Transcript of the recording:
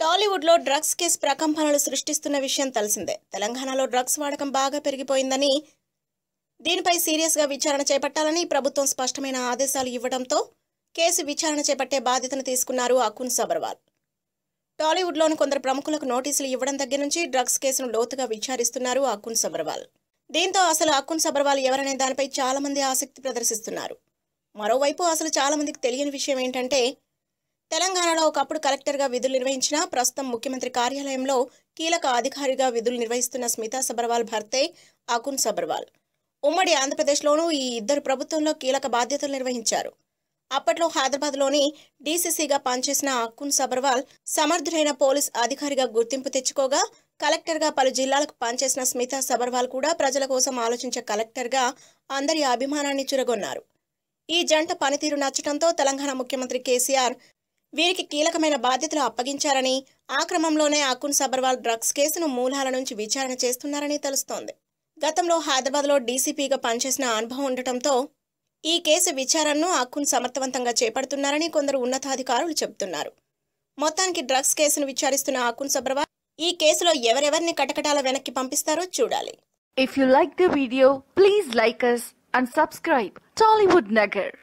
టాలీవుడ్లో drugs case ప్రకంపనలు సృష్టిస్తున్న విషయం తెలిసిందే. తెలంగాణలో డ్రగ్స్ వాడకం బాగా పెరిగిపోయిందని దీనిపై సీరియస్గా విచారణ చేపట్టాలని ప్రభుత్వం స్పష్టమైన ఆదేశాలు ఇవ్వడంతో కేసు విచారణ చేపట్టే బాధ్యతను తీసుకున్నారు అకున్ సబర్వాల్. టాలీవుడ్లోని కొందరు ప్రముఖులకు నోటీసులు ఇవ్వడం దగ్గర నుంచి డ్రగ్స్ కేసును లోతుగా విచారిస్తున్నారు అకున్ సబర్వాల్. దీంతో అసలు అకున్ సబర్వాల్ ఎవరనే దానిపై చాలా మంది ఆసక్తి ప్రదర్శిస్తున్నారు. మరోవైపు అసలు చాలా మందికి తెలియని విషయం ఏంటంటే తెలంగాణలో ఒకప్పుడు కలెక్టర్గా విధులు నిర్వహించిన ప్రస్తుతం ముఖ్యమంత్రి కార్యాలయంలో కీలక అధికారిగా విధులు నిర్వహిస్తున్న స్మితా సబర్వాల్ భర్తే అకున్ సబర్వాల్. ఉమ్మడి ఆంధ్రప్రదేశ్లోనూ ఈ ఇద్దరు ప్రభుత్వంలో కీలక బాధ్యతలు నిర్వహించారు. అప్పట్లో హైదరాబాద్లోని డీసీసీగా పనిచేసిన అకున్ సబర్వాల్ సమర్థుడైన పోలీస్ అధికారిగా గుర్తింపు తెచ్చుకోగా కలెక్టర్గా పలు జిల్లాలకు పనిచేసిన స్మితా సబర్వాల్ కూడా ప్రజల కోసం ఆలోచించే కలెక్టర్గా అందరి అభిమానాన్ని చురగొన్నారు. ఈ జంట పనితీరు నచ్చటంతో తెలంగాణ ముఖ్యమంత్రి కేసీఆర్ వీరికి కీలకమైన బాధ్యతలు అప్పగించారని ఆ క్రమంలోనే అకున్ సబర్వాల్ డ్రగ్స్ కేసును మూలాల నుంచి విచారణ చేస్తున్నారని తెలుస్తోంది. గతంలో హైదరాబాద్లో డీసీపీగా పనిచేసిన అనుభవం ఉండటంతో ఈ కేసు విచారణను అకున్ సమర్థవంతంగా చేపడుతున్నారని కొందరు ఉన్నతాధికారులు చెబుతున్నారు. మొత్తానికి డ్రగ్స్ కేసును విచారిస్తున్న అకున్ సబర్వాల్ ఈ కేసులో ఎవరెవరిని కటకటాల వెనక్కి పంపిస్తారో చూడాలి. If you like the video please like us and subscribe Tollywood Nagar